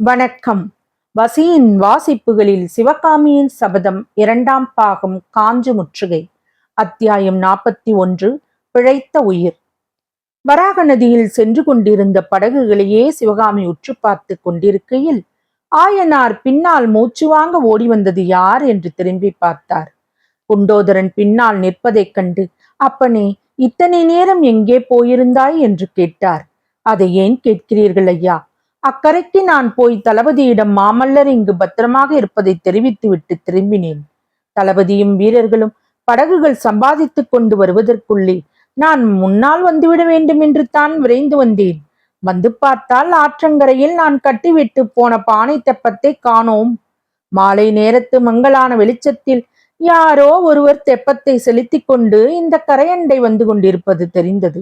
வணக்கம். வசியின் வாசிப்புகளில் சிவகாமியின் சபதம் இரண்டாம் பாகம் காஞ்சு முற்றுகை. அத்தியாயம் நாற்பத்தி ஒன்று பிழைத்த உயிர். வராக நதியில் சென்று கொண்டிருந்த படகுகளையே சிவகாமி உற்று பார்த்து கொண்டிருக்கையில் ஆயனார் பின்னால் மூச்சு வாங்க ஓடி வந்தது யார் என்று திரும்பி பார்த்தார். குண்டோதரன் பின்னால் நிற்பதைக் கண்டு அப்பனே இத்தனை நேரம் எங்கே போயிருந்தாய்? என்று கேட்டார். அதை ஏன் கேட்கிறீர்கள் ஐயா? அக்கரைக்கு நான் போய் தளபதியிடம் மாமல்லர் இங்கு பத்திரமாக இருப்பதை தெரிவித்துவிட்டு திரும்பினேன். தளபதியும் வீரர்களும் படகுகள் சம்பாதித்துக் கொண்டு வருவதற்குள்ளே நான் முன்னால் வந்துவிட வேண்டும் என்று தான் விரைந்து வந்தேன். வந்து பார்த்தால் ஆற்றங்கரையில் நான் கட்டிவிட்டு போன பானை தெப்பத்தை காணோம். மாலை நேரத்து மங்கலான வெளிச்சத்தில் யாரோ ஒருவர் தெப்பத்தை செலுத்திக் கொண்டு இந்த கரையண்டை வந்து கொண்டிருப்பது தெரிந்தது.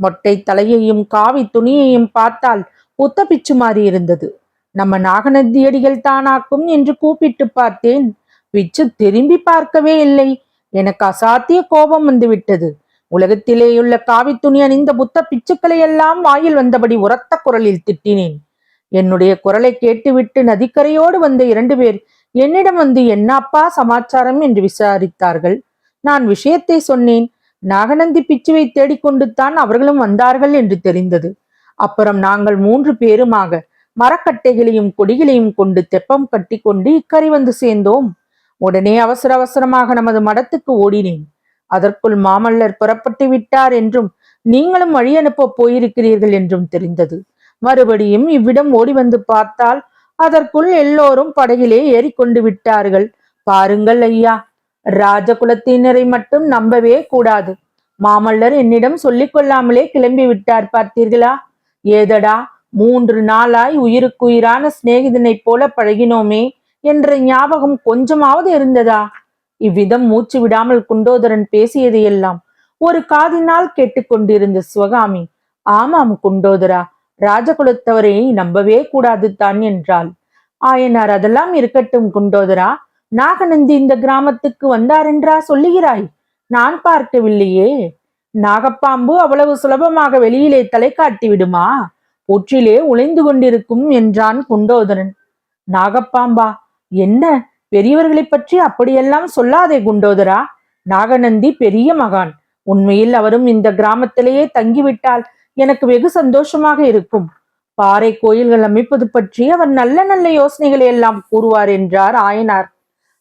மொட்டை தலையையும் காவி துணியையும் பார்த்தால் புத்த பிச்சு மாறி இருந்தது. நம்ம நாகநந்தியடிகள் தானாக்கும் என்று கூப்பிட்டு பார்த்தேன். பிச்சு திரும்பி பார்க்கவே இல்லை. எனக்கு அசாத்திய கோபம் வந்துவிட்டது. உலகத்திலேயுள்ள காவி துணி அணிந்த புத்த பிச்சுக்களை எல்லாம் வாயில் வந்தபடி உரத்த குரலில் திட்டினேன். என்னுடைய குரலை கேட்டுவிட்டு நதிக்கரையோடு வந்த இரண்டு பேர் என்னிடம் வந்து என்னப்பா சமாச்சாரம்? என்று விசாரித்தார்கள். நான் விஷயத்தை சொன்னேன். நாகநந்தி பிச்சுவை தேடிக்கொண்டு தான் அவர்களும் வந்தார்கள் என்று தெரிந்தது. அப்புறம் நாங்கள் மூன்று பேருமாக மரக்கட்டைகளையும் கொடிகளையும் கொண்டு தெப்பம் கட்டி கொண்டு இக்கரை வந்து சேர்ந்தோம். உடனே அவசர அவசரமாக நமது மடத்துக்கு ஓடினேன். அதற்குள் மாமல்லர் புறப்பட்டு விட்டார் என்றும் நீங்களும் வழி அனுப்ப போயிருக்கிறீர்கள் என்றும் தெரிந்தது. மறுபடியும் இவ்விடம் ஓடி வந்து பார்த்தால் அதற்குள் எல்லோரும் படகிலே ஏறிக்கொண்டு விட்டார்கள். பாருங்கள் ஐயா ராஜகுலத்தினரை மட்டும் நம்பவே கூடாது. மாமல்லர் என்னிடம் சொல்லிக் கொள்ளாமலே கிளம்பி விட்டார் பார்த்தீர்களா? ஏதடா? மூன்று நாளாய் உயிருக்குயிரான சிநேகிதனைப் போல பழகினோமே என்ற ஞாபகம் கொஞ்சமாவது இருந்ததா? இவ்விதம் மூச்சு விடாமல் குண்டோதரன் பேசியதையெல்லாம் ஒரு காதினால் கேட்டுக்கொண்டிருந்த சிவகாமி ஆமாம் குண்டோதரா ராஜகுலத்தவரை நம்பவே கூடாது தான் என்றாள். ஆயனார் அதெல்லாம் இருக்கட்டும் குண்டோதரா நாகநந்தி இந்த கிராமத்துக்கு வந்தாரென்றா சொல்லுகிறாய்? நான் பார்க்கவில்லையே. நாகப்பாம்பு அவ்வளவு சுலபமாக வெளியிலே தலை காட்டி விடுமா ஒற்றிலே உழைந்து கொண்டிருக்கும் என்றான் குண்டோதரன். நாகப்பாம்பா என்ன? பெரியவர்களைப் பற்றி அப்படியெல்லாம் சொல்லாதே குண்டோதரா? நாகநந்தி பெரிய மகான். உண்மையில் அவரும் இந்த கிராமத்திலேயே தங்கிவிட்டால் எனக்கு வெகு சந்தோஷமாக இருக்கும். பாறை கோயில்கள் அமைப்பது பற்றி அவர் நல்ல நல்ல யோசனைகளை எல்லாம் கூறுவார் என்றார் ஆயனார்.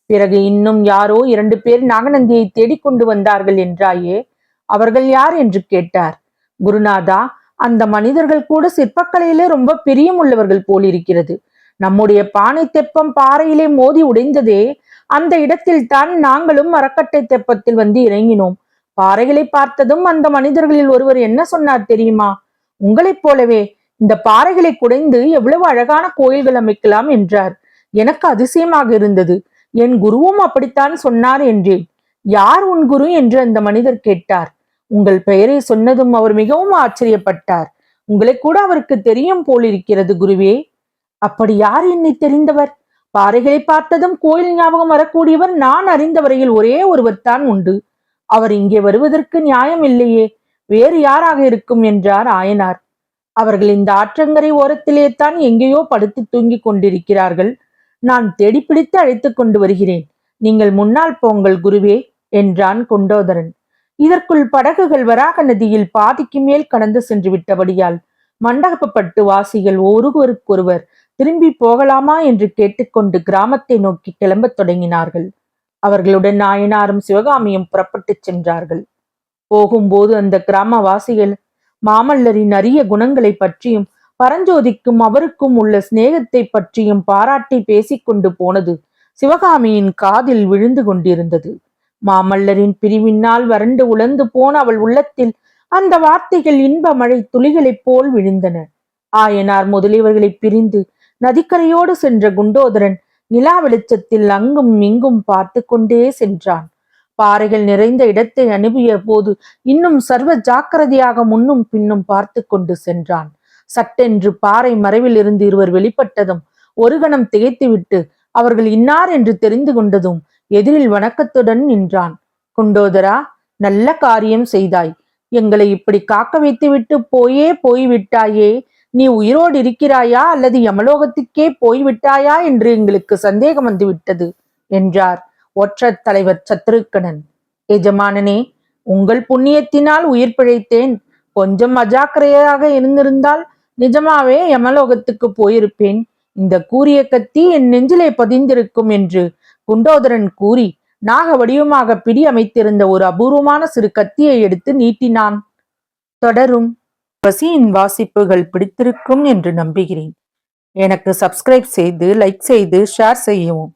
பிறகு இன்னும் யாரோ இரண்டு பேர் நாகநந்தியை தேடிக்கொண்டு வந்தார்கள் என்றாயே? அவர்கள் யார் என்று கேட்டார். குருநாதா அந்த மனிதர்கள் கூட சிற்பக்கலையிலே ரொம்ப பிரியம் உள்ளவர்கள் போலிருக்கிறது. நம்முடைய பானை தெப்பம் பாறையிலே மோதி உடைந்ததே அந்த இடத்தில் தான் நாங்களும் மரக்கட்டை தெப்பத்தில் வந்து இறங்கினோம். பாறைகளை பார்த்ததும் அந்த மனிதர்களில் ஒருவர் என்ன சொன்னார் தெரியுமா? உங்களைப் போலவே இந்த பாறைகளை குடைந்து எவ்வளவு அழகான கோயில்கள் அமைக்கலாம் என்றார். எனக்கு அதிசயமாக இருந்தது. என் குருவும் அப்படித்தான் சொன்னார் என்றேன். யார் உன் குரு? என்று அந்த மனிதர் கேட்டார். உங்கள் பெயரை சொன்னதும் அவர் மிகவும் ஆச்சரியப்பட்டார். உங்களை கூட அவருக்கு தெரியும் போலிருக்கிறது குருவே. அப்படி யார் என்னை தெரிந்தவர்? பாறைகளை பார்த்ததும் கோயில் ஞாபகம் வரக்கூடியவர் நான் அறிந்த வரையில் ஒரே ஒருவர் தான் உண்டு. அவர் இங்கே வருவதற்கு நியாயம் இல்லையே. வேறு யாராக இருக்கும்? என்றார் ஆயனார். அவர்கள் இந்த ஆற்றங்கரை ஓரத்திலே தான் எங்கேயோ படுத்து தூங்கிக் கொண்டிருக்கிறார்கள். நான் தேடி பிடித்து அழைத்துக் கொண்டு வருகிறேன். நீங்கள் முன்னால் போங்கள் குருவே என்றான் குண்டோதரன். இதற்குள் படகுகள் வராக நதியில் பாதிக்கு மேல் கடந்து சென்று விட்டபடியால் மண்டகப்பட்டு வாசிகள் ஒருவருக்கொருவர் திரும்பி போகலாமா என்று கேட்டுக்கொண்டு கிராமத்தை நோக்கி கிளம்பத் தொடங்கினார்கள். அவர்களுடன் நாயனாரும் சிவகாமியும் புறப்பட்டுச் சென்றார்கள். போகும்போது அந்த கிராமவாசிகள் மாமல்லரின் அரிய குணங்களை பற்றியும் பரஞ்சோதிக்கும் அவருக்கும் உள்ள சிநேகத்தை பற்றியும் பாராட்டி பேசிக்கொண்டு போனது சிவகாமியின் காதில் விழுந்து கொண்டிருந்தது. மாமல்லரின் பிரிவினால் வறண்டு உழந்து போன அவள் உள்ளத்தில் அந்த வார்த்தைகள் இன்ப மழை துளிகளைப் போல் விழுந்தன. ஆயனார் முதலியவர்களை பிரிந்து நதிக்கரையோடு சென்ற குண்டோதரன் நிலா வெளிச்சத்தில் அங்கும் இங்கும் பார்த்து கொண்டே சென்றான். பாறைகள் நிறைந்த இடத்தை அனுப்பிய போது இன்னும் சர்வ ஜாக்கிரதையாக முன்னும் பின்னும் பார்த்து கொண்டு சென்றான். சட்டென்று பாறை மறைவில் இருந்து இருவர் வெளிப்பட்டதும் ஒரு கணம் திகைத்துவிட்டு அவர்கள் இன்னார் என்று தெரிந்து கொண்டதும் எதிரில் வணக்கத்துடன் நின்றான். குண்டோதரா நல்ல காரியம் செய்தாய். எங்களை இப்படி காக்க வைத்துவிட்டு போயே போய்விட்டாயே. நீ உயிரோடு இருக்கிறாயா அல்லது யமலோகத்துக்கே போய்விட்டாயா என்று எங்களுக்கு சந்தேகம் வந்துவிட்டது என்றார் ஒற்றத் தலைவர் சத்ருக்கணன். எஜமானனே உங்கள் புண்ணியத்தினால் உயிர் பிழைத்தேன். கொஞ்சம் அஜாக்கிரதையாக இருந்திருந்தால் நிஜமாவே யமலோகத்துக்கு போயிருப்பேன். இந்த கூரிய கத்தி என் நெஞ்சிலே பதிந்திருக்கும் என்று குண்டோதரன் கூறி நாக வடிவமாக பிடி அமைத்திருந்த ஒரு அபூர்வமான சிறு கத்தியை எடுத்து நீட்டினான். தொடரும். பசியின் வாசிப்புகள் பிடித்திருக்கும் என்று நம்புகிறேன். எனக்கு சப்ஸ்கிரைப் செய்து லைக் செய்து ஷேர் செய்யவும்.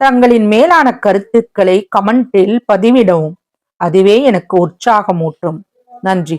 தங்களின் மேலான கருத்துக்களை கமெண்டில் பதிவிடவும். அதுவே எனக்கு உற்சாகமூட்டும். நன்றி.